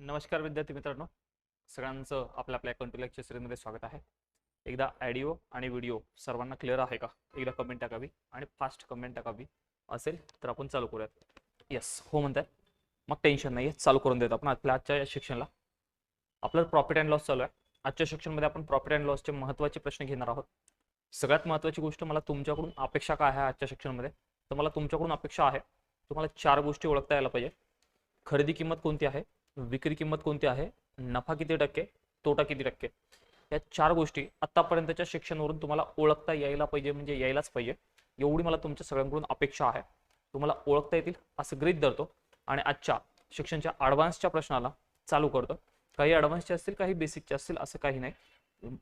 नमस्कार विद्यार्थी मित्रांनो. सगळ्यांचं आपल्या आपल्या कंट्रोल लेक्चर सिरीजमध्ये स्वागत आहे. एकदा ऑडिओ आणि व्हिडिओ सर्वांना क्लिअर आहे का? एकदा कमेंट टाकावी आणि फास्ट कमेंट टाकावी असेल तर आपण चालू करूयात. येस हो म्हणताय. मग टेन्शन नाही आहे चालू करून देतो आपण आपल्या आजच्या या शिक्षणाला आपलं प्रॉफिट अँड लॉस चालू आहे. आजच्या शिक्षणमध्ये आपण प्रॉफिट अँड लॉसचे महत्त्वाचे प्रश्न घेणार आहोत. सगळ्यात महत्त्वाची गोष्ट मला तुमच्याकडून अपेक्षा काय आहे आजच्या शिक्षणमध्ये तर मला तुमच्याकडून अपेक्षा आहे. तुम्हाला चार गोष्टी ओळखता यायला पाहिजे. खरेदी किंमत कोणती आहे? विक्री किंमत कोणती आहे? नफा किती टक्के? तोटा किती टक्के? या चार गोष्टी आतापर्यंतच्या शिक्षणावरून तुम्हाला ओळखता यायला पाहिजे म्हणजे यायलाच पाहिजे. एवढी मला तुमच्या सगळ्यांकडून अपेक्षा आहे. तुम्हाला ओळखता येतील असं गृहीत धरतो आणि आजच्या शिक्षणच्या ॲडव्हान्सच्या प्रश्नाला चालू करतो. काही ॲडव्हान्सचे असतील काही बेसिकचे असतील असं काही नाही.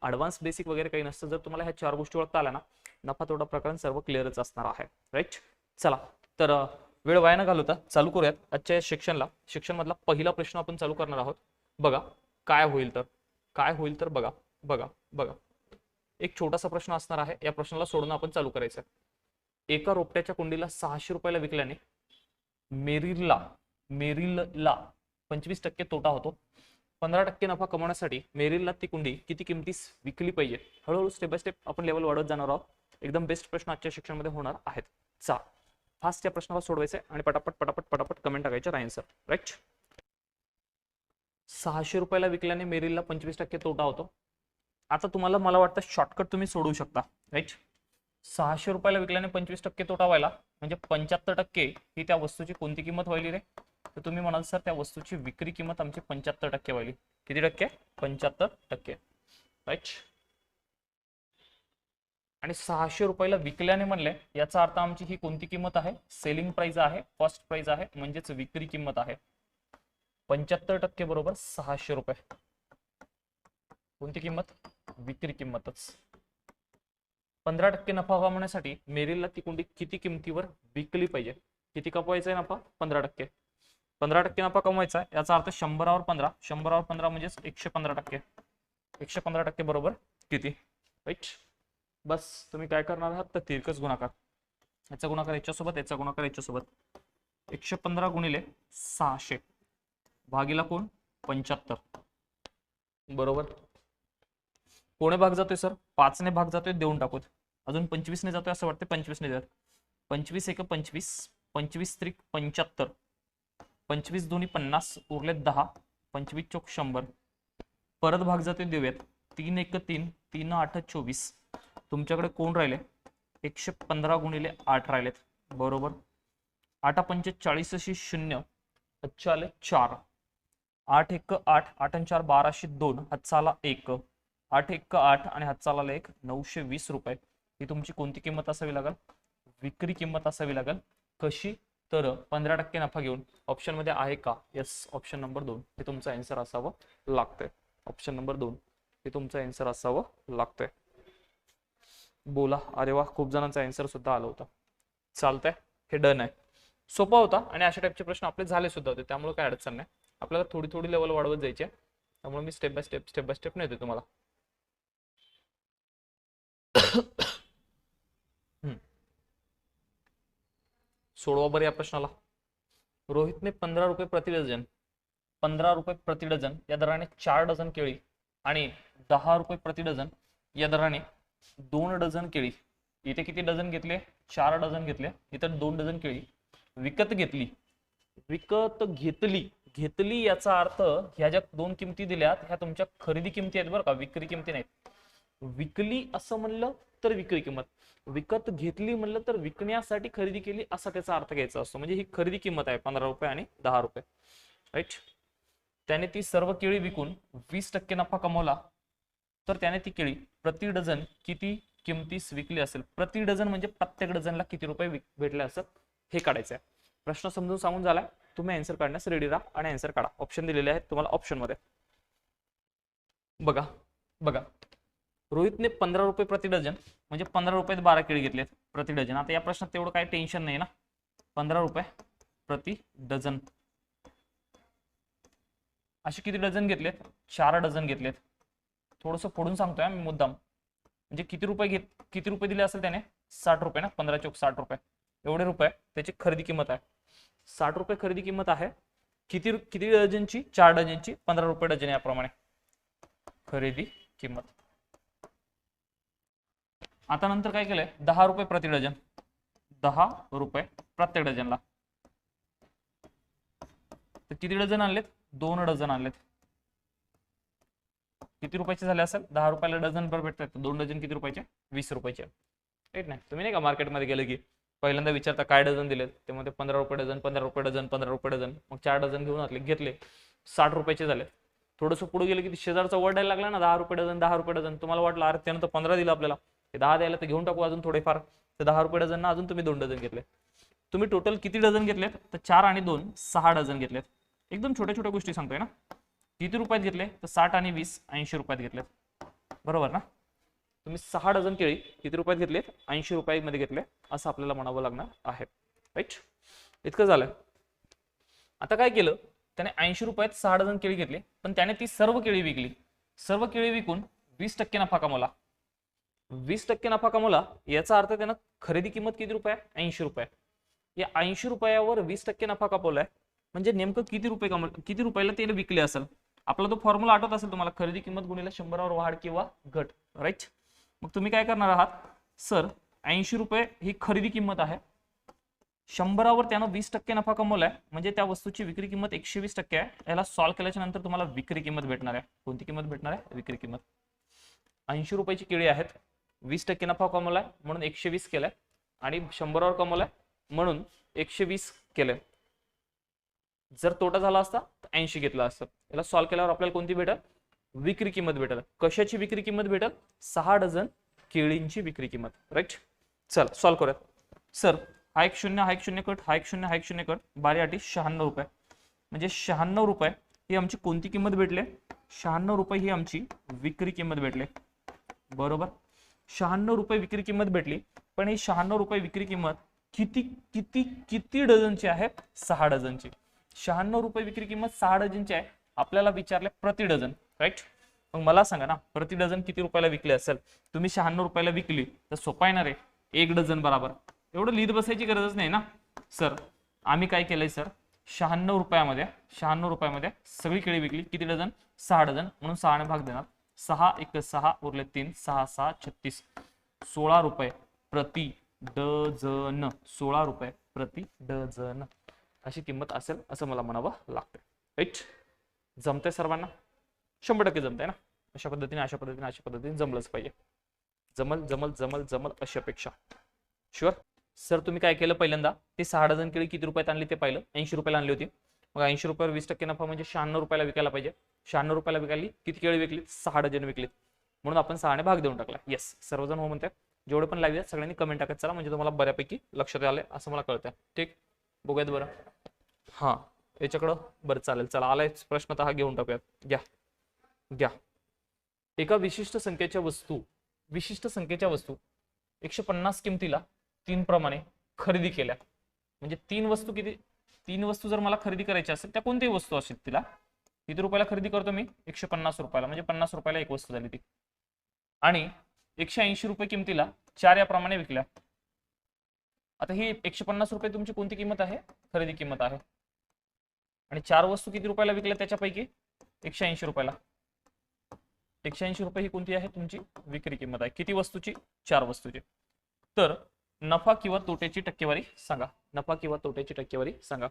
ॲडव्हान्स बेसिक वगैरे काही नसतं. जर तुम्हाला ह्या चार गोष्टी ओळखता आल्या ना नफा तोटा प्रकरण सर्व क्लिअरच असणार आहे. राईट चला. तर वेळ वाया न घालवता चालू करूयात. आजच्या या शिक्षणला शिक्षणमधला पहिला प्रश्न आपण चालू करणार आहोत. बघा काय होईल तर? काय होईल तर बघा बघा बघा. एक छोटासा प्रश्न असणार आहे. या प्रश्नाला सोडून आपण चालू करायचं आहे. एका रोपट्याच्या कुंडीला सहाशे रुपयाला विकल्याने मेरिलला मेरिलला पंचवीस टक्के तोटा होतो. पंधरा टक्के नफा कमवण्यासाठी मेरिलला ती कुंडी किती किमतीस विकली पाहिजे? हळूहळू स्टेप बाय स्टेप आपण लेवल वाढत जाणार आहोत. एकदम बेस्ट प्रश्न आजच्या शिक्षणामध्ये होणार आहेत. चा फास्ट या प्रश्नाला सोडवायचे आणि पटापट पटापट पटापट कमेंट टाकायचे आन्सर राईट सहाशे रुपयाला विकल्याने मेरिलला पंचवीस टक्के तोटा होतो. आता तुम्हाला मला वाटतं शॉर्टकट तुम्ही सोडवू शकता. राईट सहाशे रुपयाला विकल्याने पंचवीस टक्के तोटा व्हायला म्हणजे पंच्याहत्तर टक्के ही त्या वस्तूची कोणती किंमत व्हायली रे? तर तुम्ही म्हणाल सर त्या वस्तूची विक्री किंमत आमची पंच्याहत्तर टक्के व्हायली. किती टक्के? पंच्याहत्तर टक्के. राईट आणि सहाशे रुपयाला विकल्याने म्हणले याचा अर्थ आमची ही कोणती किंमत आहे? सेलिंग प्राइस आहे फर्स्ट प्राइस आहे म्हणजेच विक्री किंमत आहे. पंच्याहत्तर टक्के बरोबर सहाशे रुपये. कोणती किंमत? विक्री किंमतच. पंधरा टक्के नफा कमावण्यासाठी मेरिलला ती कुंडी किती किमतीवर विकली पाहिजे? किती कमवायचा आहे नफा? पंधरा टक्के. पंधरा टक्के नफा कमवायचा आहे याचा अर्थ शंभरावर पंधरा. शंभरावर पंधरा म्हणजेच एकशे पंधरा टक्के. एकशे पंधरा टक्के बरोबर किती? राईट? बस तुम्ही काय करणार आहात? तर तिरकस गुणाकार. याचा गुणाकार याच्यासोबत याचा गुणाकार याच्यासोबत. एकशे पंधरा गुणिले सहाशे. भागीला कोण? पंच्याहत्तर. बरोबर? कोणे भाग जातोय सर? पाचने भाग जातोय देऊन टाकूत. अजून पंचवीसने जातोय असं वाटतं पंचवीसने जात पंचवीस एक पंचवीस. पंचवीस त्रिक पंच्याहत्तर. पंचवीस दोन्ही पन्नास उरले दहा. पंचवीस चौक शंभर. परत भाग जातोय देऊयात. तीन एक तीन तीन आठ चोवीस. तुमच्याकडे कोण राहिले? एकशे पंधरा गुणिले आठ राहिलेत. बरोबर? आठा पंचे शून्य अच्छा आले चार. आठ एक आठ आठ आणि चार बाराशे दोन हातचा एक. आठ एक आठ आणि हातचा एक नऊशे वीस रुपये. ही तुमची कोणती किंमत असावी लागेल? विक्री किंमत असावी लागेल. कशी? तर पंधरा टक्के नफा घेऊन. ऑप्शनमध्ये आहे का? येस ऑप्शन नंबर दोन. हे तुमचं आन्सर असावं लागतंय. ऑप्शन नंबर दोन. हे तुमचं आन्सर असावं लागतंय. बोला. अरे वा खूप जणांचा आन्सर सुद्धा आला होता. चालतंय. हे डन आहे. सोपा होता आणि अशा टाईपचे प्रश्न आपले झाले सुद्धा होते. त्यामुळे काय अडचण नाही. आपल्याला थोडी थोडी लेवल वाढवत जायची आहे. त्यामुळे मी step by step step by step नेते तुम्हाला. हम्म. सोडवा बरं या प्रश्नाला. रोहितने पंधरा रुपये प्रति डझन पंधरा रुपये प्रति डझन या दराने चार डझन केळी आणि दहा रुपये प्रति डझन या दराने दोन डझन केळी. इथे किती डझन घेतले? चार डझन घेतले. इथं दोन डझन केळी. विकत घेतली. विकत घेतली. घेतली याचा अर्थ ह्या ज्या दोन किमती दिल्यात ह्या तुमच्या खरेदी किमती आहेत बरं का विक्री किमती नाहीत. विकली असं म्हणलं तर विक्री किंमत. विकत घेतली म्हणलं तर विकण्यासाठी खरेदी केली असा त्याचा अर्थ घ्यायचा असतो. म्हणजे ही खरेदी किंमत आहे पंधरा रुपये आणि दहा रुपये. राईट त्याने ती सर्व केळी विकून वीस टक्के नफा कमवला. तर त्याने ती केळी प्रति डझन किती किमतीस विकली असेल? प्रति डझन म्हणजे प्रत्येक डझनला किती रुपये भेटले असत हे काढायचं आहे प्रश्न समजून सांगून झालाय. तुम्ही आन्सर काढण्यास रेडी राहा आणि आन्सर काढा. ऑप्शन दिलेले आहेत तुम्हाला ऑप्शनमध्ये. बघा बघा. रोहितने पंधरा रुपये प्रति डझन म्हणजे पंधरा रुपयात बारा केळी घेतलेत प्रति डझन. आता या प्रश्नात तेवढं काही टेन्शन नाही ना. पंधरा रुपये प्रति डझन. असे किती डझन घेतलेत? चार डझन घेतलेत. थोडंसं फोडून सांगतोय मी मुद्दाम. म्हणजे किती रुपये घेत किती रुपये दिले असेल त्याने? साठ रुपये ना? पंधरा चौक साठ रुपये. एवढे रुपये. त्याची खरेदी किंमत आहे. साठ रुपये खरेदी किंमत आहे. किती किती डझनची? चार डझनची. पंधरा रुपये डझन याप्रमाणे. खरेदी किंमत. आता नंतर काय केलंय? दहा रुपये प्रति डझन. दहा रुपये प्रत्येक डझनला. तर किती डझन आणलेत? दोन डझन आणलेत. किती रुपयाचे झाले असेल? दहा रुपयाला डझन भर भेटतात. दोन डझन किती रुपयाचे? वीस रुपयाचे. राईट नाही तुम्ही नाही का मार्केटमध्ये गेले की पहिल्यांदा विचारता काय डझन दिलेत? ते पंधरा रुपये डझन पंधरा रुपये डझन पंधरा रुपये डझन. मग चार डझन घेऊन आले घेतले. साठ रुपयाचे झाले थोडंसं पुढे गेलं की ते शेजारचा वर द्यायला लागला ना दहा रुपये डझन दहा रुपये डझन. तुम्हाला वाटलं अरे त्यानंतर पंधरा दिलं आपल्याला. ते दहा द्यायला तर घेऊन टाकू अजून थोडेफार. तर दहा रुपये डझन ना अजून तुम्ही दोन डझन घेतले तुम्ही टोटल किती डझन घेतलेत? तर चार आणि दोन सहा डझन घेतलेत. एकदम छोट्या छोट्या गोष्टी सांगतोय ना? किती रुपयात घेतले? तर साठ आणि वीस ऐंशी रुपयात घेतलेत बरोबर ना? तुम्ही सहा डझन केळी किती रुपयात घेतले ऐंशी रुपयामध्ये घेतले असं आपल्याला म्हणावं लागणार आहे. राईट इतकं झालं. आता काय केलं? त्याने ऐंशी रुपयात सहा डझन केळी घेतले पण त्याने ती सर्व केळी विकली. सर्व केळी विकून वीस टक्के नफा कमवला. वीस टक्के नफा कमवला याचा अर्थ त्यानं खरेदी किंमत किती रुपये? ऐंशी रुपये. या ऐंशी रुपयावर वीस टक्के नफा कमवलाय म्हणजे नेमकं किती रुपये कमव किती रुपयाला त्याने विकले असेल? आपला तो फॉर्म्युला आठवत असेल तुम्हाला खरेदी किंमत गुणिले शंभरावर वाढ किंवा घट राईट मग तुम्ही काय करणार आहात? सर ऐंशी रुपये ही खरेदी किंमत आहे. शंभरावर त्यानं वीस टक्के नफा कमवलाय म्हणजे त्या वस्तूची विक्री किंमत एकशे वीस टक्के आहे. याला सॉल्व्ह केल्याच्यानंतर तुम्हाला विक्री किंमत भेटणार आहे. कोणती किंमत भेटणार आहे? विक्री किंमत. ऐंशी रुपयाची केळी आहेत. वीस टक्के नफा कमवलाय म्हणून एकशे वीस केलाय. आणि शंभरावर कमवलाय म्हणून एकशे वीस केलंय. जर तोटा झाला असता ऐंशी घेतला असतं. याला सॉल्व्ह केल्यावर आपल्याला कोणती भेटल? विक्री किंमत भेटल. कशाची विक्री किंमत भेटल? सहा डझन केळींची विक्री किंमत. राईट चल सॉल्व्ह करूयात. सर हा एक शून्य हा एक शून्य कट हा एक शून्य हा एक शून्य कट. बारी आठी शहाण्णव रुपये. म्हणजे शहाण्णव रुपये ही आमची कोणती किंमत भेटले? शहाण्णव रुपये ही आमची विक्री किंमत भेटले. बरोबर? शहाण्णव रुपये विक्री किंमत भेटली. पण ही शहाण्णव रुपये विक्री किंमत किती किती किती डझनची आहे? सहा डझनची. शहाण्णव रुपये विक्री किंमत सहा डझनची आहे. आपल्याला विचारले प्रति डझन राईट मग मला सांगा ना प्रति डझन किती रुपयाला विकले असेल? तुम्ही शहाण्णव रुपयाला विकली तर सोपा येणार आहे एक डझन बराबर. एवढं लिहित बसायची गरजच नाही ना. सर आम्ही काय केलंय सर? शहाण्णव रुपयामध्ये शहाण्णव रुपयामध्ये सगळी केळी विकली. किती डझन? सहा डझन. म्हणून सहाने भाग देणार. सहा एक सहा उरले तीन सहा सहा छत्तीस. सोळा रुपये प्रति डझन. सोळा रुपये प्रति डझन. अशी किंमत असेल असं मला म्हणावं लागतं राईट जमतंय सर्वांना? शंभर टक्के जमतंय ना? अशा पद्धतीने अशा पद्धतीने अशा पद्धतीने जमलंच पाहिजे. जमल जमल जमल जमल अशी अपेक्षा. शुअर सर तुम्ही काय केलं पहिल्यांदा? ते सहा डझन केळी किती रुपयात आणली ते पाहिलं? ऐंशी रुपयाला आणली होती. मग ऐंशी रुपयावर वीस टक्के नफा म्हणजे शहाण्णव रुपयाला विकायला पाहिजे. शहाण्णव रुपयाला विकायली किती केळी विकलीत? सहा डझन विकलीत. म्हणून आपण सहाने भाग देऊन टाकला. येस सर्वजण हो म्हणतात जेवढे पण लाईव्ह आहेत सगळ्यांनी कमेंट टाकत चला. म्हणजे तुम्हाला बऱ्यापैकी लक्षात आलंय असं मला कळतंय. ठीक? बघूयात बरं. हां याच्याकडं? बरं चालेल चला. आलाय प्रश्न तर हा घेऊन टाकूयात. घ्या. घ्या. एका विशिष्ट संख्येच्या वस्तू विशिष्ट संख्येच्या वस्तू एकशे पन्नास किमतीला तीन प्रमाणे खरेदी केल्या. म्हणजे तीन वस्तू किती? तीन वस्तू जर मला खरेदी करायची असेल त्या कोणत्याही वस्तू असेल तिला? किती रुपयाला खरेदी करतो मी? एकशे पन्नास रुपयाला. म्हणजे पन्नास रुपयाला एक वस्तू झाली ती. आणि एकशे ऐंशी रुपये किमतीला चार याप्रमाणे विकल्या. आता ही एकशे पन्नास रुपये तुमची कोणती किंमत आहे? खरेदी किंमत आहे. आणि चार वस्तू किती रुपयाला विकल्या त्याच्यापैकी? एकशे ऐंशी रुपयाला. एकशे ऐंशी रुपये ही कोणती आहे? तुमची विक्री किंमत आहे. किती वस्तूची? चार वस्तूची. तर नफा किंवा तोट्याची टक्केवारी सांगा. नफा किंवा तोट्याची टक्केवारी सांगा.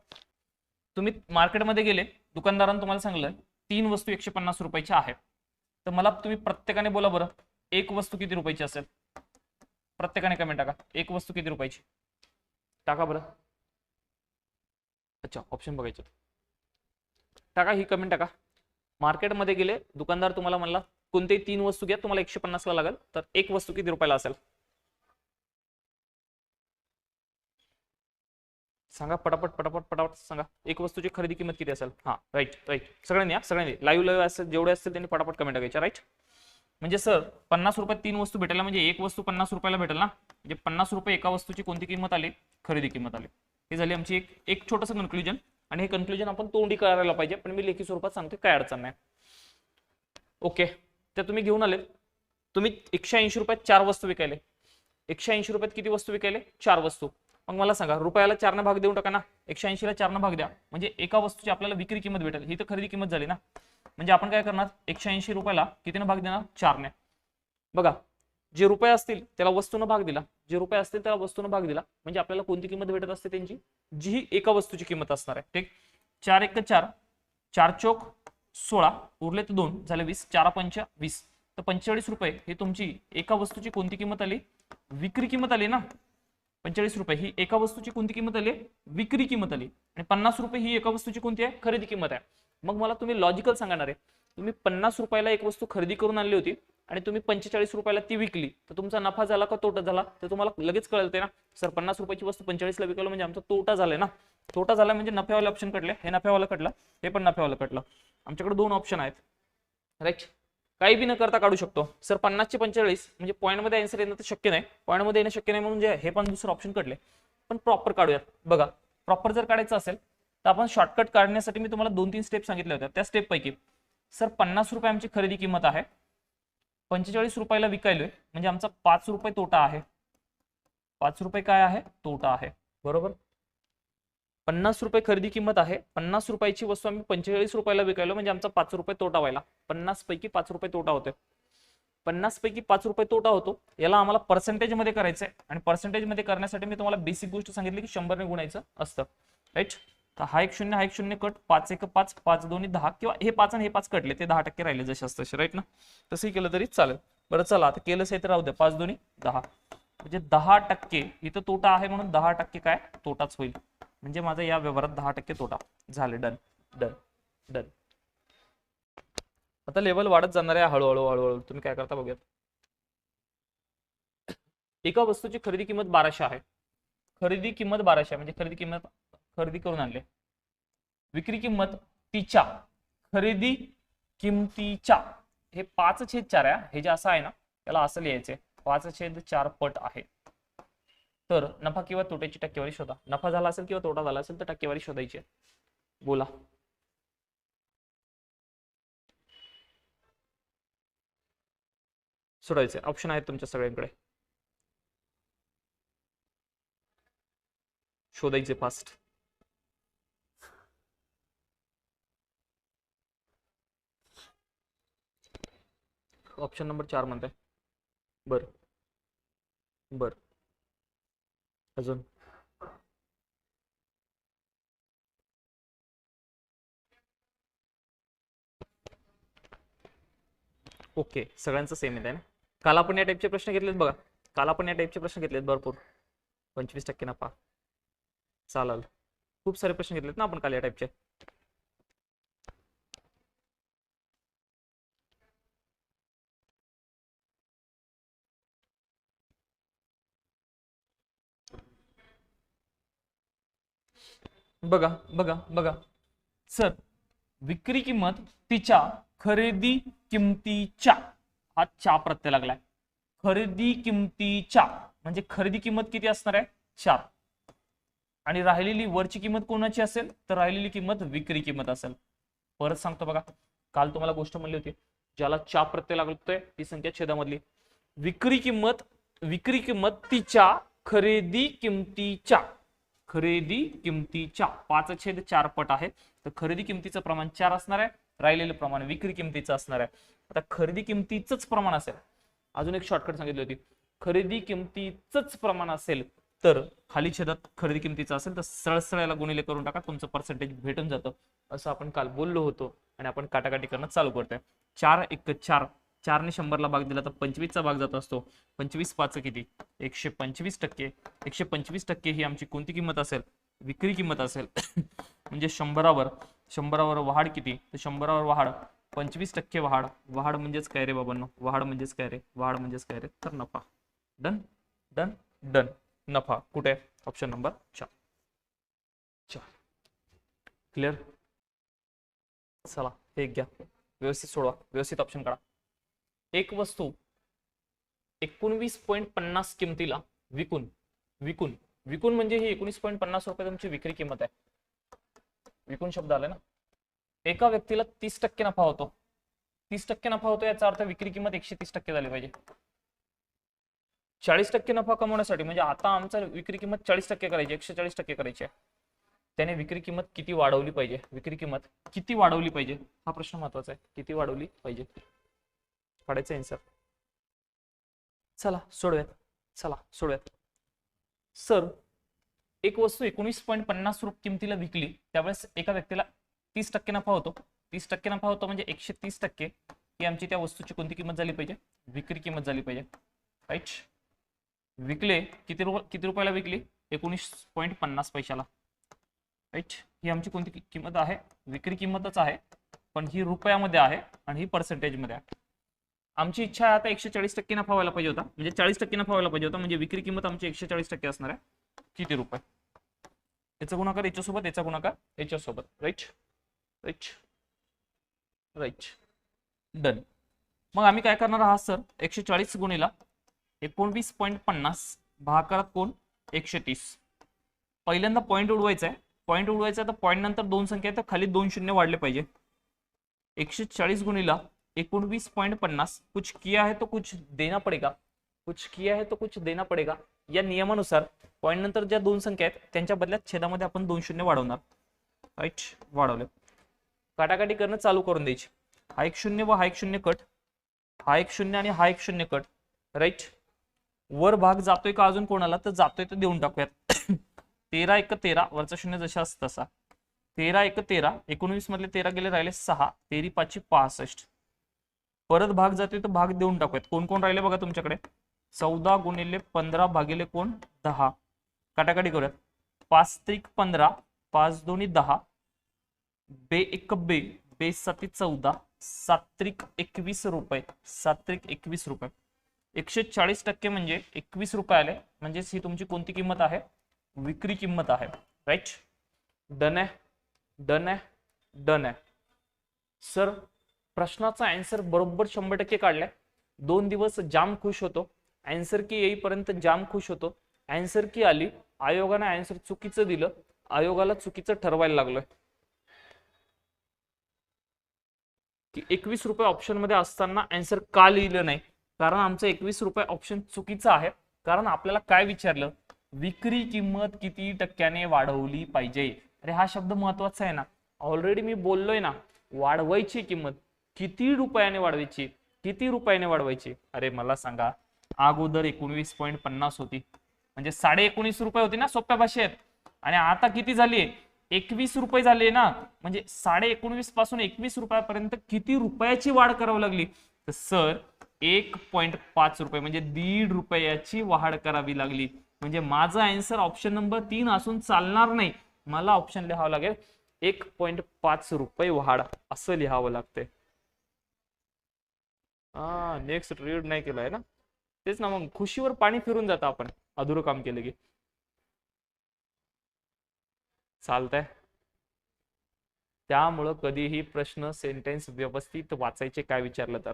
तुम्ही मार्केटमध्ये गेले दुकानदारांनी तुम्हाला सांगलं तीन वस्तू एकशे पन्नास रुपयाच्या आहेत. तर मला तुम्ही प्रत्येकाने बोला बरं एक वस्तू किती रुपयाची असेल? प्रत्येकाने कमेंट टाका. एक वस्तू किती रुपयाची? टाका बरं. अच्छा ऑप्शन बघायचे टाका ही कमेंट टाका. मार्केटमध्ये गेले दुकानदार तुम्हाला म्हणला कोणतेही तीन वस्तू घ्या तुम्हाला एकशे पन्नासला लागेल तर एक वस्तू किती रुपयाला असेल? सांगा पटापट पटापट पटापट सांगा. एक वस्तूची खरेदी किंमत किती असेल? हा राईट राईट सगळ्यांनी या सगळ्यांनी. लाईव्ह लाईव्ह असेल जेवढे असतील त्यांनी पटापट कमेंट टाकायच्या राईट म्हणजे सर पन्नास रुपयात तीन वस्तू भेटेल म्हणजे एक वस्तू पन्नास रुपयाला भेटेल ना? म्हणजे पन्नास रुपये एका वस्तूची कोणती किंमत आली? खरेदी किंमत आली. हे झाली आमची एक एक छोटंसं कन्क्लुजन आणि हे कन्क्लुजन आपण तोंडी करायला पाहिजे. पण मी लेखी स्वरूपात सांगतो काय अडचण नाही. ओके. तर तुम्ही घेऊन आले. तुम्ही एकशे ऐंशी रुपयात चार वस्तू विकायले. एकशे ऐंशी रुपयात किती वस्तू विकायले? चार वस्तू. मग मला सांगा रुपयाला चारनं भाग देऊन टाका ना. एकशे ऐंशीला चारनं भाग द्या. म्हणजे एका वस्तूची आपल्याला विक्री किंमत भेटेल. ही तर खरेदी किंमत झाली ना. म्हणजे आपण काय करणार? एकशे ऐंशी रुपयाला कितीनं भाग देणार? चारने. बघा जे रुपये असतील त्याला वस्तूनं भाग दिला. जे रुपये असतील त्याला वस्तूनं भाग दिला. म्हणजे आपल्याला कोणती किंमत भेटत असते त्यांची? जी ही एका वस्तूची किंमत असणार आहे. ठीक? चार एक चार चार चौक सोळा उरले तर दोन झाले वीस चार पंच वीस. तर पंचेचाळीस रुपये ही तुमची एका वस्तूची कोणती किंमत आली? विक्री किंमत आली ना? पंचेचाळीस रुपये. ही एका वस्तूची कोणती किंमत आली? विक्री किंमत आली. आणि पन्नास रुपये ही एका वस्तूची कोणती आहे? खरेदी किंमत आहे. मग मला तुम्ही लॉजिकल सांगणार आहे. तुम्ही पन्नास रुपयाला एक वस्तू खरेदी करून आणली होती आणि तुम्ही पंचेचाळीस रुपयाला ती विकली. तर तुमचा नफा झाला का तोटा झाला? तर तुम्हाला लगेच कळते ना. सर पन्नास रुपयाची वस्तू पंचेचाळीसला विकलं म्हणजे आमचा तोटा झालाय ना. तोटा झाला म्हणजे नफ्यावाले ऑप्शन कटले. हे नफ्यावाला कटलं. हे पण नफ्यावाला कटलं. आमच्याकडे दोन ऑप्शन आहेत. राईट काही बी न करता काढू शकतो. सर पन्नासचे पंचेचाळीस म्हणजे पॉईंटमध्ये आन्सर येणं तर शक्य नाही. पॉईंटमध्ये येणं शक्य नाही म्हणून जे हे पण दुसरं ऑप्शन कटले. पण प्रॉपर काढूयात. बघा प्रॉपर जर काढायचं असेल तर आपण शॉर्टकट काढण्यासाठी मी तुम्हाला दोन तीन स्टेप सांगितल्या होत्या. त्या स्टेप पैकी सर पन्नास रुपये आमची खरेदी किंमत आहे. पंचेचाळीस रुपयाला विकायलोय. म्हणजे आमचा पाच रुपये तोटा आहे. पाच रुपये काय आहे? तोटा आहे. बरोबर? पन्नास रुपये खरेदी किंमत आहे. पन्नास रुपयाची वस्तू आम्ही पंचेचाळीस रुपयाला विकायलो. म्हणजे आमचा पाच रुपये तोटा व्हायला. पन्नास पैकी पाच रुपये तोटा होतोय. पन्नास पैकी पाच रुपये तोटा होतो. याला आम्हाला पर्सेंटेजमध्ये करायचं आहे आणि पर्सेंटेजमध्ये करण्यासाठी मी तुम्हाला बेसिक गोष्ट सांगितली की शंभरने गुणायचं असतं. राईट तर हा एक शून्य हा एक शून्य कट पाच एक पाच पाच दोन्ही दहा किंवा हे पाच आणि हे पाच कटले ते दहा टक्के राहिले जसे तसे राईट ना? तसंही केलं तरी चालेल. बरं चला आता केलंच आहे तर राहू द्या. पाच दोन्ही दहा. म्हणजे दहा टक्के इथं तोटा आहे म्हणून दहा टक्के काय? तोटाच होईल. म्हणजे माझा या व्यवहारात दहा टक्के तोटा. झाले डन डन डन. आता लेवल वाढत जाणार आहे हळूहळू हळूहळू. तुम्ही काय करता बघूयात. एका वस्तूची खरेदी किंमत बाराशे आहे. खरेदी किंमत बाराशे आहे. म्हणजे खरेदी किंमत खरेदी करून आणले. विक्री किंमत तिच्या खरेदी किंमतीच्या हे पाच छेद चार आहे हे. जे असं आहे ना त्याला असं लिहायचंय. पाच छेद चार पट आहे. तर नफा किंवा तोट्याची टक्केवारी शोधा. नफा झाला असेल किंवा तोटा झाला असेल तर टक्केवारी शोधायची बोला. सोडायचे ऑप्शन आहेत तुमच्या सगळ्यांकडे. शोधायचे फास्ट ऑप्शन नंबर चार म्हणताय. बर. बर. अजून? ओके सगळ्यांचं सेम येत आहे ना? काल आपण या टाईपचे प्रश्न घेतलेत बघा. काल आपण या टाईपचे प्रश्न घेतलेत भरपूर. पंचवीस टक्के नफा. चालेल. खूप सारे प्रश्न घेतलेत ना आपण काल या टाईपचे बघा बघा बघा. सर विक्री किंमत तिच्या खरेदी किंमतीच्या हा चा प्रत्यय लागलाय. खरेदी किंमतीच्या म्हणजे खरेदी किंमत किती असणार आहे? चार. आणि राहिलेली वरची किंमत कोणाची असेल? तर राहिलेली किंमत विक्री किंमत असेल. परत सांगतो बघा. काल तुम्हाला गोष्ट म्हणली होती ज्याला चा प्रत्यय लागतोय ती संख्या छेदामधली. विक्री किंमत विक्री किंमत तिच्या खरेदी किंमतीच्या. खरेदी किमतीच्या पाच छेद चार पट आहे. तर खरेदी किमतीचं प्रमाण चार असणार आहे. राहिलेलं प्रमाण विक्री किमतीचं असणार आहे. आता खरेदी किमतीचंच प्रमाण असेल. अजून एक शॉर्टकट सांगितली होती. खरेदी किमतीचंच प्रमाण असेल तर खाली छेदात खरेदी किमतीचं असेल तर सळसळ्याला गुणिले करून टाका. तुमचं पर्सेंटेज भेटून जातं. असं आपण काल बोललो होतो आणि आपण काटाकाटी करणं चालू करतोय. चार एक चार चारने शंभरला भाग दिला तर पंचवीसचा भाग जात असतो. पंचवीस पाच किती? एकशे पंचवीस टक्के. एकशे पंचवीस टक्के ही आमची कोणती किंमत असेल? विक्री किंमत असेल. म्हणजे शंभरावर शंभरावर वाढ किती? तर शंभरावर वाढ पंचवीस टक्के वाढ. वाढ म्हणजेच काय रे बाबांनो? वाढ म्हणजेच काय रे? वाढ म्हणजेच काय रे? तर नफा. डन? डन? डन. नफा. कुठे? ऑप्शन नंबर चार. चार. क्लिअर? चला हे घ्या. व्यवस्थित सोडवा. व्यवस्थित ऑप्शन काढा. एक वस्तू एकोणवीस पॉईंट पन्नास किमतीला विकून विकून विकून म्हणजे ही एकोणीस पॉईंट पन्नास रुपये तुमची विक्री किंमत आहे. विकून शब्द आला ना? एका व्यक्तीला तीस टक्के नफा होतो. तीस टक्के नफा होतो याचा अर्थ विक्री किंमत एकशे तीस टक्के झाली पाहिजे. चाळीस टक्के नफा कमवण्यासाठी म्हणजे आता आमचा विक्री किंमत चाळीस टक्के करायची एकशे चाळीस टक्के करायची आहे. त्याने विक्री किंमत किती वाढवली पाहिजे? विक्री किंमत किती वाढवली पाहिजे? हा प्रश्न महत्त्वाचा आहे. किती वाढवली पाहिजे? काढायचं आन्सर चला सोडव्यात चला सोडव्यात सर एक वस्तू एकोणीस पॉईंट पन्नास रुपये किमतीला विकली. त्यावेळेस एका व्यक्तीला तीस टक्के नफा होतो. तीस टक्के नफा होतो म्हणजे एकशे तीस टक्के ही आमची त्या वस्तूची कोणती किंमत झाली पाहिजे? विक्री किंमत झाली पाहिजे. राईट विकले किती रुपये किती रुपयाला विकली? एकोणीस पॉईंट पन्नास पैशाला. राईट ही आमची कोणती किंमत आहे? विक्री किंमतच आहे पण ही रुपयामध्ये आहे आणि ही पर्सेंटेजमध्ये आहे. आमची इच्छा आहे आता एकशे चाळीस टक्के नफा व्हायला पाहिजे होता. म्हणजे चाळीस टक्के नफा व्हायला पाहिजे होता. म्हणजे विक्री किंमत आमची एकशे चाळीस टक्के असणार आहे. किती रुपये? याचा गुणाकार याच्यासोबत याचा गुणाकार याच्यासोबत. राईट राईट राईट डन मग आम्ही काय करणार आहात सर एकशे चाळीस गुणीला एकोणवीस पॉईंट पन्नास. भाकारात कोण? एकशे तीस. पहिल्यांदा पॉईंट उडवायचा आहे. पॉईंट उडवायचा आहे तर पॉईंट नंतर दोन संख्या आहे तर खाली दोन शून्य वाढले पाहिजे. एकशे चाळीस गुणीला एकोणवीस पॉईंट पन्नास. कुछ किया है तो कुछ देना पडेगा. कुछ किया है तो कुछ देना पडेगा. या नियमानुसार पॉईंट नंतर ज्या दोन संख्या आहेत त्यांच्या बदल्यात छेदामध्ये आपण दोन शून्य वाढवणार. राईट वाढवले. काटाकाटी करणं चालू करून द्यायची. हा एक शून्य व हा एक शून्य कट. हा एक शून्य आणि हा एक शून्य कट. राईट वर भाग जातोय का अजून कोणाला? तर जातोय तर देऊन टाकूयात. तेरा एक तेरा वरचा शून्य जशा असं तसा. तेरा एक तेरा एकोणवीस मधले तेरा गेले राहिले सहा. तेरी पाचशे पासष्ट. परत भाग जाते तर भाग देऊन टाकूयात. कोण कोण राहिले बघा तुमच्याकडे? चौदा गुणिले पंधरा भागिले कोण? दहा. काटाकाटी करूयात. पाच त्रिक पंधरा पाच दोन्ही दहा. बे एक बे बे साती चौदा. सात्रिक एकवीस रुपये. सात्रिक एकवीस रुपये. एकशे चाळीस टक्के म्हणजे एकवीस रुपये आले. म्हणजेच ही तुमची कोणती किंमत आहे? विक्री किंमत आहे. राईट डन आहे? डन आहे? डन आहे. सर प्रश्नाचा अँसर बरोबर शंभर टक्के काढलाय. दोन दिवस जाम खुश होतो. अँसर की येईपर्यंत जाम खुश होतो. अँसर की आली आयोगाने आन्सर चुकीचं दिलं आयोगाला चुकीचं ठरवायला लागलोय. की एकवीस रुपये ऑप्शनमध्ये असताना अँसर का लिहिलं नाही? कारण आमचं एकवीस रुपये ऑप्शन चुकीचं आहे. कारण आपल्याला काय विचारलं? विक्री किंमत किती टक्क्याने वाढवली पाहिजे? अरे हा शब्द महत्त्वाचा आहे ना. ऑलरेडी मी बोललोय ना वाढवायची किंमत. किती रुपयाने वाढवायची? किती रुपयाने वाढवायची? अरे मला सांगा अगोदर एकोणवीस पॉईंट पन्नास होती. म्हणजे साडे एकोणीस रुपये होती ना सोप्या भाषेत. आणि आता किती झाली? एकवीस रुपये झाले ना. म्हणजे साडे एकोणवीसपासून एकवीस रुपयापर्यंत किती रुपयाची वाढ करावी लागली? तर सर एक पॉईंट पाच रुपये म्हणजे दीड रुपयाची वाढ करावी लागली. म्हणजे माझं आन्सर ऑप्शन नंबर तीन असून चालणार नाही. मला ऑप्शन लिहावं लागेल. एक पॉईंट पाच रुपये वाढ असं लिहावं लागतंय. हा नेक्स्ट रीड नाही केलंय ना? तेच ना मग खुशीवर पाणी फिरून जातं आपण. अधुरं काम केलं की. चालतंय. त्यामुळं कधीही प्रश्न सेंटेन्स व्यवस्थित वाचायचे काय विचारलं तर.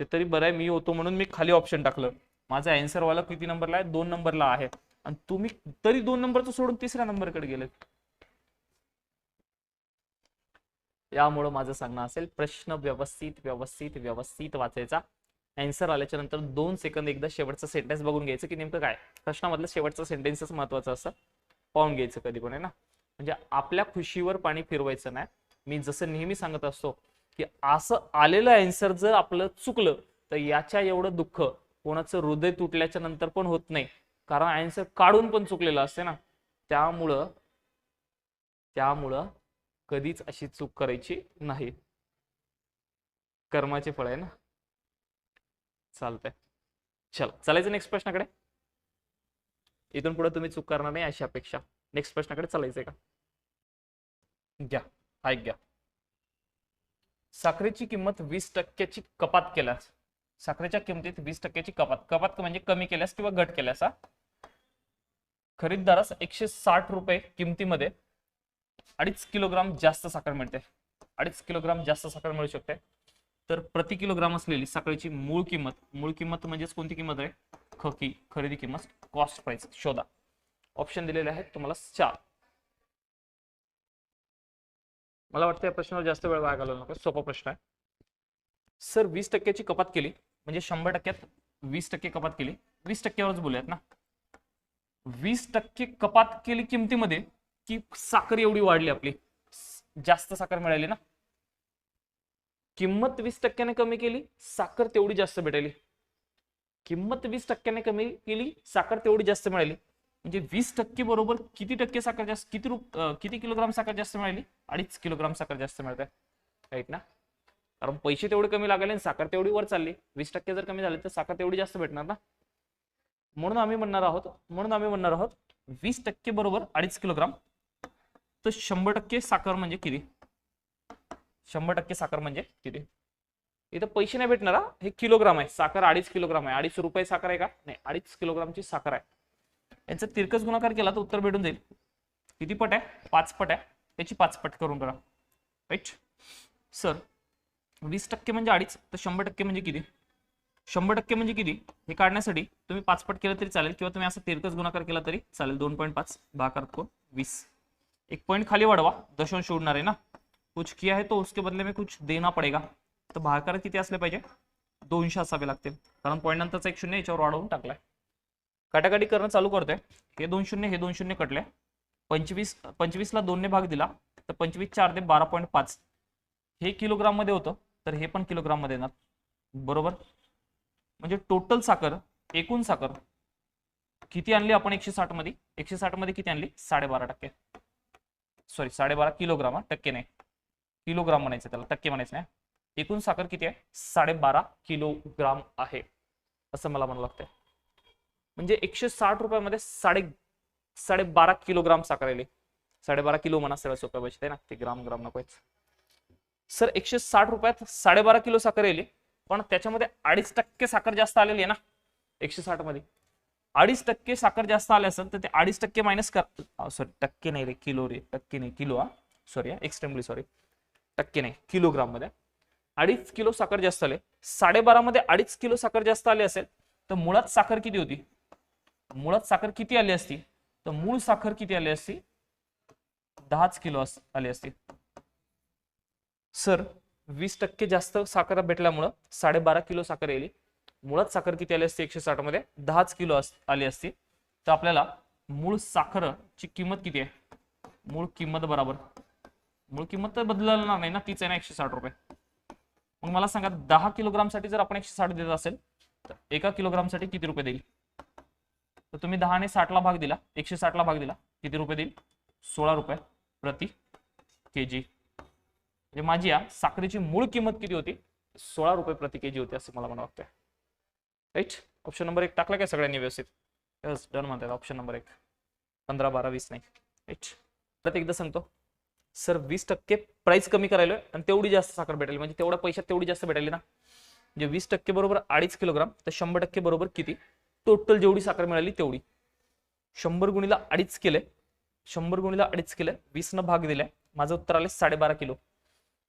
ते तरी बरं आहे मी होतो म्हणून मी खाली ऑप्शन टाकलं. माझा आन्सर किती नंबरला आहे? दोन नंबरला आहे. आणि तुम्ही तरी दोन नंबरचं सोडून तिसऱ्या नंबरकडे गेले यामुळं माझं सांगणं असेल प्रश्न व्यवस्थित व्यवस्थित व्यवस्थित वाचायचा. अँसर आल्याच्यानंतर दोन सेकंद एकदा शेवटचा सेंटेन्स बघून घ्यायचं की नेमकं काय? प्रश्नामधलं शेवटचं सेंटेन्सच महत्वाचं असं पाहून घ्यायचं कधी पण आहे ना? म्हणजे आपल्या खुशीवर पाणी फिरवायचं नाही. मी जसं नेहमी सांगत असतो की असं आलेलं अँसर जर आपलं चुकलं तर याच्या एवढं दुःख कोणाचं हृदय तुटल्याच्या नंतर पण होत नाही. कारण अँसर काढून पण चुकलेलं असते ना. त्यामुळं त्यामुळं कधीच अशी चूक करायची नाही. कर्माचे फळ आहे ना? चालतंय. चल चालायचं नेक्स्ट प्रश्नाकडे? इथून पुढे तुम्ही चूक करणार नाही अशी अपेक्षा. नेक्स्ट प्रश्नाकडे चालायचंय का? घ्या ऐक घ्या. साखरेची किंमत वीस टक्क्याची कपात केल्यास साखरेच्या किमतीत वीस टक्क्याची कपात कपात म्हणजे कमी केल्यास किंवा घट केल्यास हा? खरीददारास एकशे साठ रुपये किमतीमध्ये अडीच किलोग्राम जास्त साखर मिळते. अडीच किलोग्राम जास्त साखर मिळू शकते. तर प्रति किलोग्राम असलेली साखरेची मूळ किंमत मूळ किंमत म्हणजेच कोणती किंमत आहे? खकी खरेदी किंमत कॉस्ट प्राइस शोधा. ऑप्शन दिलेले आहेत तुम्हाला चार. मला वाटतं या प्रश्नावर जास्त वेळ वाया घालवला नको. सोपा प्रश्न आहे. सर वीस टक्क्याची कपात केली म्हणजे शंभर टक्क्यात वीस टक्के कपात केली. वीस टक्क्यावरच बोलूयात ना. वीस टक्के कपात केली किमतीमध्ये की साखर एवढी वाढली आपली. जास्त साखर मिळाली ना. किंमत वीस टक्क्याने कमी केली साखर तेवढी जास्त भेटली किंमत वीस टक्क्याने कमी केली साखर तेवढी जास्त मिळाली. म्हणजे वीस टक्के बरोबर किती टक्के साखर जास्त किती रुप किती किलोग्राम साखर जास्त मिळाली? अडीच किलोग्राम साखर जास्त मिळते राईट ना? कारण पैसे तेवढे कमी लागले आणि साखर तेवढी वर चालली. वीस टक्के जर कमी झाले तर साखर तेवढी जास्त भेटणार ना? म्हणून आम्ही म्हणणार आहोत म्हणून आम्ही म्हणणार आहोत वीस टक्के बरोबर अडीच किलोग्राम तर शंभर टक्के साखर म्हणजे किती? शंभर टक्के साखर म्हणजे किती? इथं पैसे नाही भेटणार हे. किलोग्राम आहे. साखर अडीच किलोग्राम आहे. अडीच रुपये साखर आहे का? नाही अडीच किलोग्रामची साखर आहे. यांचा तिरकस गुणाकार केला तर उत्तर भेटून जाईल. किती पट आहे? पाच पट आहे. त्याची पाच पट करून करा. राईट सर वीस टक्के म्हणजे अडीच तर शंभर टक्के म्हणजे किती? शंभर टक्के म्हणजे किती? हे काढण्यासाठी तुम्ही पाच पट केलं तरी चालेल किंवा तुम्ही असं तिरकस गुणाकार केला तरी चालेल. दोन पॉईंट पाच दहा कोण वीस. एक पॉईंट खाली वाढवा. दशांश उडणार आहे ना? कुछ किया है तो उसके बदले में कुछ देना पडेगा. तर भागाकार किती असले पाहिजे? दोनशे असावे लागतील. कारण पॉईंट नंतरचा एक शून्य याच्यावर वाढवून टाकलाय. काटाकाटी करणं चालू करतोय. हे दोन शून्य हे दोन शून्य कटले. पंचवीस पंचवीसला दोनने भाग दिला. तर पंचवीस चार ते बारा पॉईंट पाच. हे किलोग्राममध्ये होतं. तर हे पण किलोग्राममध्ये येणार. बरोबर? म्हणजे टोटल साखर एकूण साखर. किती आणली आपण एकशे साठमध्ये? एकशे साठमध्ये किती आणली? साडेबारा टक्के. सॉरी साडेबारा किलोग्राम हा, टक्के नाही. किलोग्राम म्हणायचं त्याला टक्के म्हणायचं नाही एकूण साखर किती आहे? साडेबारा किलोग्राम आहे असं मला म्हणावं लागतंय. म्हणजे एकशे साठ रुपयामध्ये साडे साडेबारा किलोग्राम साखर आली. साडेबारा किलो म्हणा सगळ्या सोप्या पैसे ना ते ग्राम ग्राम नकोच सर एकशे साठ रुपयात साडेबारा किलो साखर येईल पण त्याच्यामध्ये अडीच टक्के साखर जास्त आलेली आहे ना एकशे साठमध्ये अडीच टक्के साखर जास्त आले असेल तर ते अडीच टक्के मायनस कर सॉरी टक्के नाही रे किलो रे टक्के नाही किलो हा. सॉरी एक्स्ट्रीमली सॉरी टक्के नाही किलोग्राममध्ये. अडीच किलो साखर जास्त आले. साडेबारा मध्ये अडीच किलो साखर जास्त आली असेल तर मुळात साखर किती होती? मुळात साखर किती आली असती? तर मूळ साखर किती आली असती? दहाच किलो अस- आली असती. सर वीस टक्के जास्त साखर भेटल्यामुळं साडेबारा किलो साखर येईल मुळात साखर किती आली असते? एकशे साठमध्ये. दहाच किलो अस- आली असती. तर आपल्याला मूळ साखरची किंमत किती आहे? मूळ किंमत बरोबर. मूळ किंमत तर बदलणार नाही ना. तीच आहे ना एकशे साठ रुपये. मग मला सांगा दहा किलोग्रामसाठी जर आपण एकशे साठ देत असेल तर एका किलोग्रामसाठी किती रुपये देईल? तर तुम्ही दहा आणि साठला भाग दिला. एकशे साठला भाग दिला. किती रुपये देईल? सोळा रुपये प्रति के जी. म्हणजे माझी या साखरेची मूळ किंमत किती होती? सोळा रुपये प्रति के जी होती असं मला म्हणा वाटतंय. राईट ऑप्शन नंबर एक टाकला काय सगळ्यांनी व्यवस्थित? यस डन म्हणतात. ऑप्शन नंबर एक. पंधरा बारा वीस नाही. राईट परत एकदा सांगतो. सर वीस टक्के प्राईस कमी करायला आणि तेवढी जास्त साखर भेटेल. म्हणजे तेवढ्या पैशात तेवढी जास्त भेटेल ना? म्हणजे वीस टक्के बरोबर अडीच किलोग्राम तर शंभर टक्के बरोबर किती? टोटल जेवढी साखर मिळाली तेवढी. शंभर गुणीला अडीच केले. शंभर गुणीला अडीच केले. वीसनं भाग दिलाय. माझं उत्तर आले साडेबारा किलो.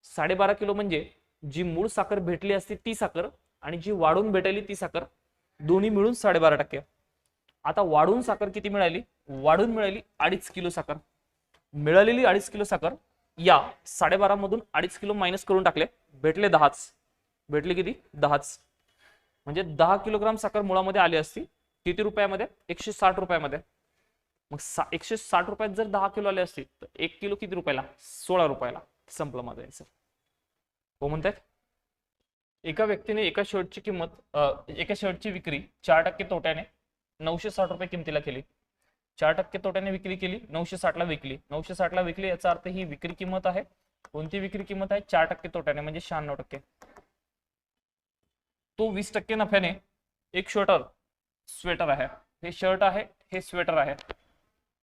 साडेबारा किलो म्हणजे जी मूळ साखर भेटली असती ती साखर आणि जी वाढून भेटली ती साखर दोन्ही मिळून साडेबारा टक्के. आता वाढून साखर किती मिळाली? वाढून मिळाली अडीच किलो साखर. मिळालेली अडीच किलो साखर या साडेबारा मधून अडीच किलो मायनस करून टाकले. भेटले दहाच. भेटले किती? दहाच. म्हणजे दहा किलोग्राम साखर मुळामध्ये आली असती किती रुपयामध्ये? एकशे साठ रुपयामध्ये. मग सा एकशे साठ रुपयात जर दहा किलो आले असतील तर एक किलो किती रुपयाला? सोळा रुपयाला. संपलं माझं हो म्हणतायत? एका व्यक्तीने एका शर्टची किंमत एका शर्टची विक्री चार टक्के तोट्याने नऊशे साठ रुपये किमतीला केली. चार टक्के तोट्याने विक्री केली नऊशे साठला विकली. नऊशे साठला विकली याचा अर्थ ही विक्री किंमत आहे. कोणती विक्री किंमत आहे? चार टक्के तोट्याने म्हणजे शहाण्णव टक्के. तो वीस टक्के नफ्याने एक शर्टर स्वेटर आहे. हे शर्ट आहे हे स्वेटर आहे.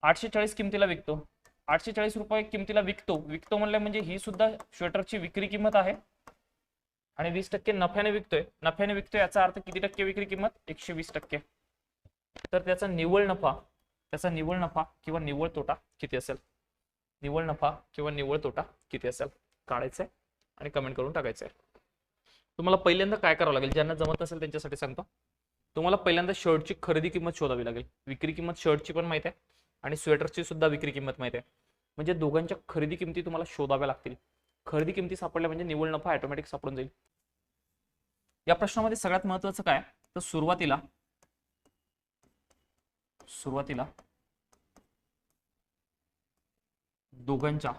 आठशे चाळीस किमतीला विकतो. आठशे चाळीस रुपये किमतीला विकतो. विकतो म्हणलं म्हणजे ही सुद्धा स्वेटरची विक्री किंमत आहे. आणि वीस टक्के नफ्याने विकतोय. नफ्याने विकतोय याचा अर्थ किती टक्के विक्री किंमत? एकशे वीस टक्के. तर त्याचा निव्वळ नफा त्याचा निव्वळ नफा किंवा निव्वळ तोटा किती असेल? निव्वळ नफा किंवा निव्वळ तोटा किती असेल? काढायचंय आणि कमेंट करून टाकायचंय. तुम्हाला पहिल्यांदा काय करावं लागेल? ज्यांना जमत नसेल त्यांच्यासाठी सांगतो. तुम्हाला पहिल्यांदा शर्टची खरेदी किंमत शोधावी लागेल. विक्री किंमत शर्टची पण माहिती आहे आणि स्वेटरची सुद्धा विक्री किंमत माहिती आहे. म्हणजे दोघांच्या खरेदी किमती तुम्हाला शोधाव्या लागतील. खरेदी किमती सापडल्या म्हणजे निव्वळ नफा ऑटोमॅटिक सापडून जाईल. या प्रश्नामध्ये सगळ्यात महत्वाचं काय? तर सुरुवातीला सुरुवातीला दोघांच्या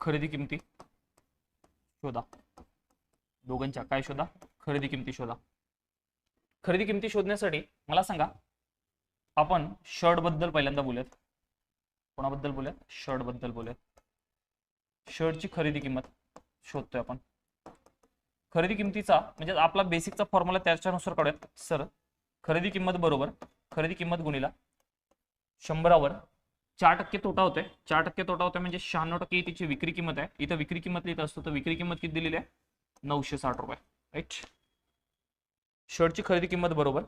खरेदी किमती शोधा. दोघांच्या काय शोधा? खरेदी किमती शोधा. खरेदी किमती शोधण्यासाठी मला सांगा आपण शर्टबद्दल पहिल्यांदा बोलूयात. कोणाबद्दल बोलूयात? शर्टबद्दल बोलूयात. शर्टची खरेदी किंमत शोधतोय आपण. खरेदी किमतीचा म्हणजे आपला बेसिकचा फॉर्म्युला त्याच्यानुसार काढूयात. सर खरेदी किंमत बरोबर खरेदी किंमत गुणिला शंभरावर चार टक्के तोटा होतोय. चार टक्के तोटा होतोय म्हणजे शहाण्णव टक्के तिची विक्री किंमत आहे. इथं विक्री किंमत लिहित असतो तर विक्री किंमत किती दिलेली आहे? नऊशे साठ रुपये. राईट शर्टची खरेदी किंमत बरोबर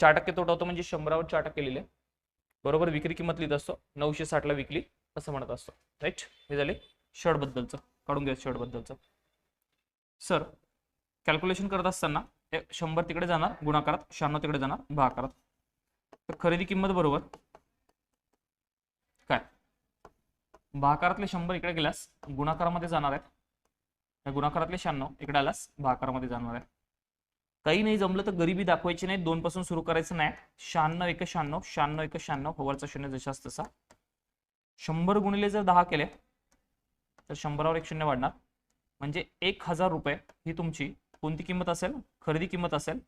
चार टक्के तोटा होतो म्हणजे शंभरावर चार टक्के लिहिले. बरोबर विक्री किंमत लिहित असतो नऊशे साठला विकली असं म्हणत असतो. राईट हे झाले शर्टबद्दलचं. काढून घ्या शर्टबद्दलचं. सर कॅल्क्युलेशन करत असताना ते शंभर तिकडे जाणार गुणाकारात शहाण्णव तिकडे जाणार भाकारात. तर खरेदी किंमत बरोबर काय? भाकारातले शंभर इकडे गेल्यास गुणाकारामध्ये जाणार आहेत. या गुणाकारातले शहाण्णव इकडे आल्यास भाकारामध्ये जाणार आहे काही नाही जमलं तर गरिबी दाखवायची नाही दोन पासून सुरू करायचं नाही. शहाण्णव एक शहाण्णव शहाण्णव एक शहाण्णव वरचा शून्य जशाच तसा. शंभर गुणिले जर दहा केले तर शंभरावर एक शून्य वाढणार. म्हणजे एक हजार रुपये ही तुमची कोणती किंमत असेल? खरेदी किंमत असेल.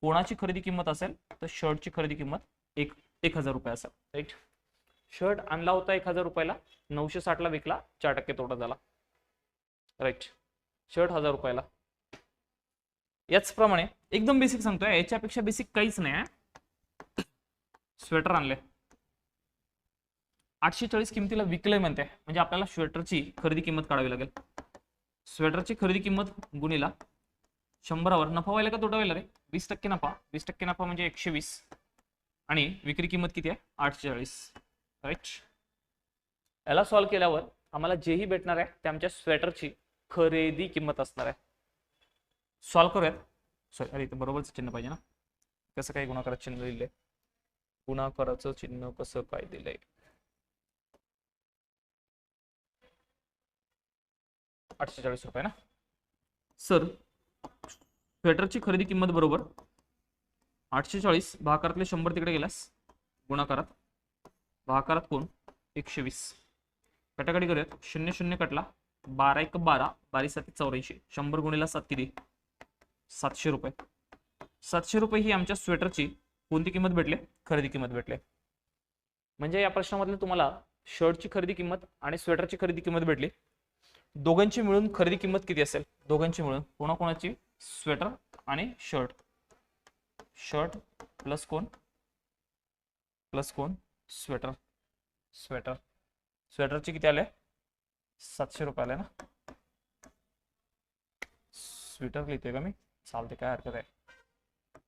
कोणाची खरेदी किंमत असेल? तर शर्टची खरेदी किंमत एक एक हजार रुपये असेल. राईट शर्ट आणला होता एक हजार रुपयाला नऊशे साठला विकला चार टक्के तोटा झाला. राईट शर्ट हजार रुपयाला. याचप्रमाणे एकदम बेसिक सांगतोय याच्यापेक्षा बेसिक काहीच नाही आहे स्वेटर आणले. आठशे चाळीस किमतीला विकलंय म्हणते. म्हणजे आपल्याला स्वेटरची खरेदी किंमत काढावी लागेल. स्वेटरची खरेदी किंमत गुणीला शंभरावर. नफा व्हायला का तोटा व्हायला रे? वीस टक्के नफा. वीस टक्के नफा म्हणजे एकशे वीस. आणि विक्री किंमत किती आहे? आठशे चाळीस राईट याला सॉल्व्ह केल्यावर आम्हाला जेही भेटणार आहे ते आमच्या स्वेटरची खरेदी किंमत असणार आहे. सॉल्व्ह करूयात? सॉरी अरे इथं बरोबरच चिन्ह पाहिजे ना? कसं काय गुणाकाराचं चिन्ह लिहिलंय गुणाकाराचं चिन्ह कसं काय दिलंय? आठशे चाळीस रुपये ना? सर स्वेटरची खरेदी किंमत बरोबर आठशे चाळीस भाकारातले शंभर तिकडे गेल्यास गुणाकारात. भाकारात कोण? एकशे वीस कटाकटी करूयात. शून्य शून्य कटला. बारा एक बारा बारी सात चौऱ्याऐंशी. शंभर गुणीला सात किती? सातशे रुपये. सातशे रुपये ही आमच्या स्वेटरची कोणती किंमत भेटले? खरेदी किंमत भेटले. म्हणजे या प्रश्नामधले तुम्हाला शर्टची खरेदी किंमत आणि स्वेटरची खरेदी किंमत भेटली. दोघांची मिळून खरेदी किंमत किती असेल? दोघांची मिळून. कोणाकोणाची? स्वेटर आणि शर्ट. शर्ट प्लस कोण? प्लस कोण? स्वेटर. स्वेटर. स्वेटरचे किती आले? सातशे रुपये आले ना? स्वेटर लिहितोय का मी? चालते काय हरकत आहे.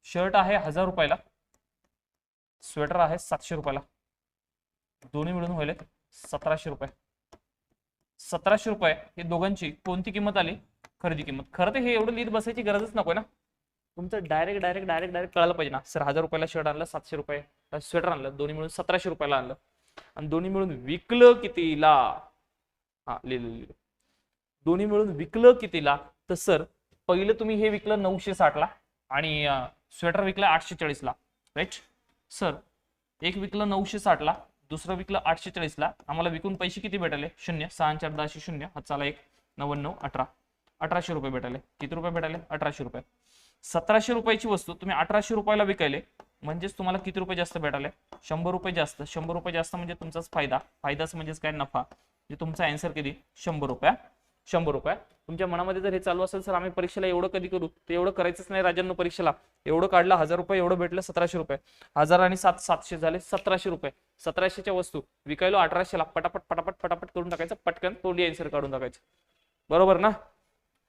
शर्ट आहे हजार रुपयाला. स्वेटर आहे सातशे रुपयाला. दोन्ही मिळून होईल सतराशे रुपये. सतराशे रुपये हे दोघांची कोणती किंमत आली? खरेदी किंमत. खरं तर हे एवढं लिहित बसायची गरजच नको ना. तुमचं डायरेक्ट डायरेक्ट डायरेक्ट डायरेक्ट कळायला पाहिजे ना. सर हजार रुपयाला शर्ट आणलं सातशे रुपये. स्वेटर आणलं दोन्ही मिळून सतराशे रुपयाला आणलं. आणि दोन्ही मिळून विकलं कितीला? हा लिहिलं लिहिलं दोन्ही मिळून विकलं कितीला? तर सर पहिलं तुम्ही हे विकलं नऊशे साठला आणि स्वेटर विकलं आठशे चाळीसला. राईट सर एक विकलं नऊशे साठला दुसरं विकलं आठशे चाळीसला. आम्हाला विकून पैसे किती भेटले? शून्य सहा चार दहाशे शून्य. हाताला एक. नव्याण्णव अठरा. अठराशे रुपये भेटाले. किती रुपये भेटाले? अठराशे रुपये. सतराशे रुपयाची वस्तू तुम्ही अठराशे रुपयाला विकायले म्हणजेच तुम्हाला किती रुपये जास्त भेटाले? शंभर रुपये जास्त. शंभर रुपये जास्त म्हणजे तुमचाच फायदा. फायदाच म्हणजेच काय? नफा. म्हणजे तुमचा अँसर किती? शंभर रुपया. शंभर रुपये. तुमच्या मनामध्ये जर हे चालू असेल सर आम्ही परीक्षेला एवढं कधी करू? ते एवढं करायचंच नाही राजांनो परीक्षेला. एवढं काढलं हजार रुपये एवढं भेटलं सतराशे रुपये. हजार आणि सात सातशे झाले सतराशे रुपये. सतराशेच्या वस्तू. विकायलो अठराशेला. पटापट पटापट पटापट करून टाकायचं. पटकन तोंडी अँसर काढून टाकायचं. बरोबर ना?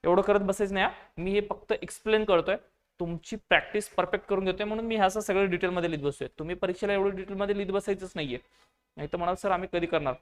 एवढं करत बसायचं नाही मी हे फक्त एक्सप्लेन करतोय. तुमची प्रॅक्टिस परफेक्ट करून घेतोय म्हणून मी ह्या सगळं डिटेलमध्ये लिहित बसतोय. तुम्ही परीक्षेला एवढं डिटेलमध्ये लिहित बसायचंच नाहीये. नाही तर म्हणाल सर आम्ही कधी करणार?